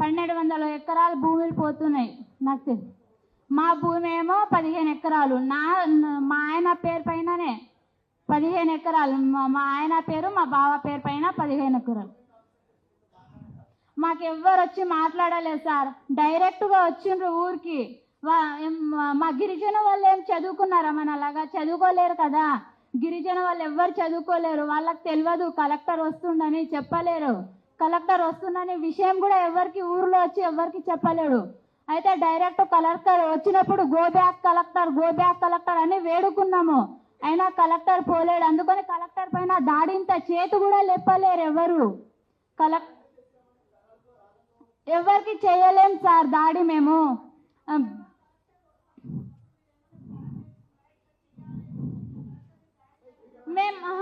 పన్నెండు వందల ఎకరాలు భూములు పోతున్నాయి. నాకు తెలుసు మా భూమి ఏమో పదిహేను ఎకరాలు. నా మా ఆయన పేరు పైననే పదిహేను ఎకరాలు. మా ఆయన పేరు మా బావ పేరు పైన పదిహేను ఎకరాలు. మాకు ఎవ్వరు వచ్చి మాట్లాడలేదు సార్. డైరెక్ట్గా వచ్చిండ్రు ఊరికి. వా- మా గిరిజన వాళ్ళు ఏం చదువుకున్నారా మన అలాగా చదువుకోలేరు కదా. గిరిజన వాళ్ళు ఎవ్వరు చదువుకోలేరు. వాళ్ళకి తెలియదు కలెక్టర్ వస్తుండని చెప్పలేరు. కలెక్టర్ వస్తుందనే విషయం కూడా ఎవరికి ఊర్లో వచ్చి ఎవరికి చెప్పలేడు. అయితే డైరెక్ట్ కలెక్టర్ వచ్చినప్పుడు go back collector go back collector అని వేడుకున్నాము. అయినా కలెక్టర్ పోలేడు. అందుకని కలెక్టర్ పైన దాడింత చేతి కూడా లేపలేరు ఎవరు. కలెక్టర్ ఎవరికి చేయలేం సార్ దాడి మేము. మేము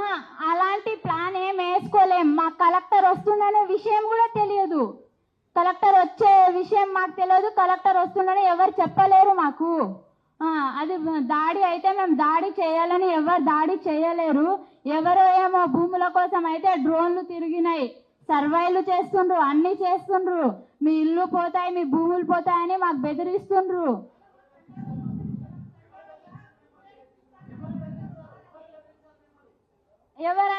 అలాంటి ప్లాన్ ఏం వేసుకోలేం. మా కలెక్టర్ వస్తుందనే విషయం కూడా తెలియదు. కలెక్టర్ వచ్చే విషయం మాకు తెలియదు. కలెక్టర్ వస్తుందని ఎవరు చెప్పలేరు మాకు. అది దాడి అయితే మేము దాడి చేయాలని ఎవరు దాడి చేయలేరు. ఎవరో ఏమో భూముల కోసం అయితే డ్రోన్లు తిరిగినాయి. సర్వైలు చేస్తుండ్రు అన్ని చేస్తుండ్రు. మీ ఇల్లు పోతాయి మీ భూములు పోతాయని మాకు బెదిరిస్తుండ్రు. ఎవరు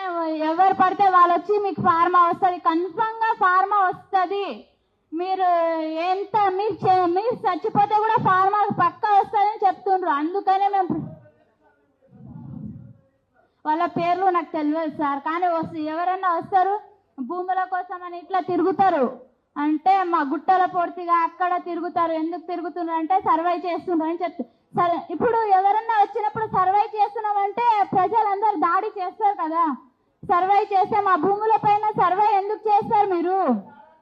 ఎవరు పడితే వాళ్ళు వచ్చి మీకు ఫార్మా వస్తుంది. కన్ఫర్మ్గా ఫార్మా వస్తుంది. మీరు ఎంత మీరు మీరు చచ్చిపోతే కూడా ఫార్మా పక్క వస్తుందని చెప్తుండ్రు. అందుకనే మేము వాళ్ళ పేర్లు నాకు తెలియదు సార్. కానీ వస్తు ఎవరన్నా వస్తారు భూముల కోసం అని ఇట్లా తిరుగుతారు. అంటే మా గుట్టల పూర్తిగా అక్కడ తిరుగుతారు. ఎందుకు తిరుగుతున్నారు అంటే సర్వై చేస్తున్నారు అని చెప్తారు సరే ఇప్పుడు ఎవరన్నా వచ్చినప్పుడు సర్వై చేస్తున్నాం కదా? సర్వే చేస్తే మా భూముల పైన సర్వే ఎందుకు చేస్తారు మీరు?